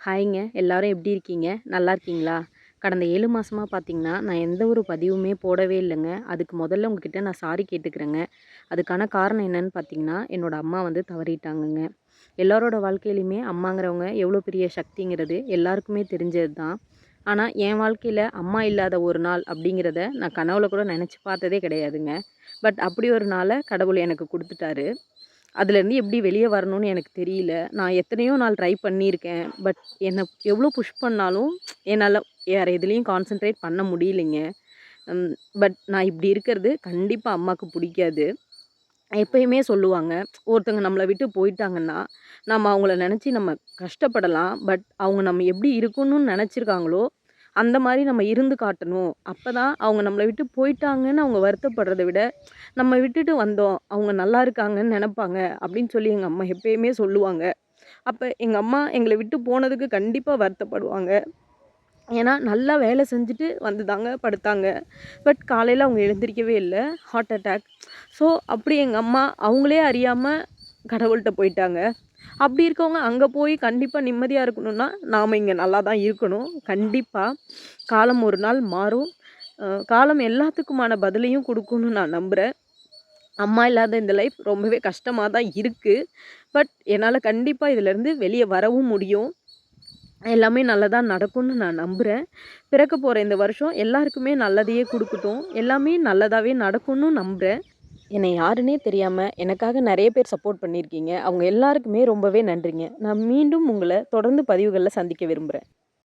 ஹாய்ங்க. எல்லாரும் எப்படி இருக்கீங்க? நல்லா இருக்கீங்களா? கடந்த ஏழு மாதமாக பார்த்தீங்கன்னா நான் எந்த ஒரு பதிவுமே போடவே இல்லைங்க. அதுக்கு முதல்ல உங்ககிட்ட நான் சாரி கேட்டுக்கிறேங்க. அதுக்கான காரணம் என்னன்னு பார்த்தீங்கன்னா என்னோடய அம்மா வந்து தவறிட்டாங்கங்க. எல்லாரோட வாழ்க்கையிலையுமே அம்மாங்கிறவங்க எவ்வளோ பெரிய சக்திங்கிறது எல்லாருக்குமே தெரிஞ்சது தான். ஆனால் என் வாழ்க்கையில் அம்மா இல்லாத ஒரு நாள் அப்படிங்கிறத நான் கனவுல கூட நினச்சி பார்த்ததே கிடையாதுங்க. பட் அப்படி ஒரு நாளை கடவுள் எனக்கு கொடுத்துட்டாரு. அதுலேருந்து எப்படி வெளியே வரணும்னு எனக்கு தெரியல. நான் எத்தனையோ நாள் ட்ரை பண்ணியிருக்கேன். பட் என்னை எவ்வளோ புஷ் பண்ணாலும் என்னால் வேறு எதுலேயும் கான்சென்ட்ரேட் பண்ண முடியலைங்க. பட் நான் இப்படி இருக்கிறது கண்டிப்பாக அம்மாவுக்கு பிடிக்காது. எப்பயுமே சொல்லுவாங்க ஒருத்தங்க நம்மளை விட்டு போயிட்டாங்கன்னா நம்ம அவங்கள நினச்சி நம்ம கஷ்டப்படலாம். பட் அவங்க நம்ம எப்படி இருக்கணும்னு நினச்சிருக்காங்களோ அந்த மாதிரி நம்ம இருந்து காட்டணும். அப்போ தான் அவங்க நம்மளை விட்டு போயிட்டாங்கன்னு அவங்க வருத்தப்படுறத விட நம்ம விட்டுட்டு வந்தோம் அவங்க நல்லா இருக்காங்கன்னு நினப்பாங்க அப்படின்னு சொல்லி எங்கள் அம்மா எப்பயுமே சொல்லுவாங்க. அப்போ எங்கள் அம்மா எங்களை விட்டு போனதுக்கு கண்டிப்பாக வருத்தப்படுவாங்க. ஏன்னா நல்லா வேலை செஞ்சுட்டு வந்து தாங்க படுத்தாங்க. பட் காலையில் அவங்க எழுந்திரிக்கவே இல்லை ஹார்ட் அட்டாக் ஸோ அப்படி எங்கள் அம்மா அவங்களே அறியாமல் கடவுள்கிட்ட போயிட்டாங்க. அப்படி இருக்கவங்க அங்கே போய் கண்டிப்பாக நிம்மதியாக இருக்கணும்னா நாம் இங்கே நல்லா தான் இருக்கணும். கண்டிப்பாக காலம் ஒரு நாள் மாறும். காலம் எல்லாத்துக்குமான பதிலையும் கொடுக்கணும்னு நான் நம்புகிறேன் அம்மா இல்லாத இந்த லைஃப் ரொம்பவே கஷ்டமாக தான் இருக்குது பட் என்னால் கண்டிப்பாக இதிலேருந்து வெளியே வரவும் முடியும். எல்லாமே நல்லதாக நடக்கும்னு நான் நம்புகிறேன் பிறக்க போகிற இந்த வருஷம் எல்லாருக்குமே நல்லதையே கொடுக்கட்டும். எல்லாமே நல்லதாகவே நடக்கும்னு நம்புகிறேன் என்னை யாருன்னே தெரியாமல் எனக்காக நிறைய பேர் சப்போர்ட் பண்ணியிருக்கீங்க. அவங்க எல்லாருக்குமே ரொம்பவே நன்றிங்க. நான் மீண்டும் உங்களை தொடர்ந்து பதிவுகளில் சந்திக்க விரும்புகிறேன்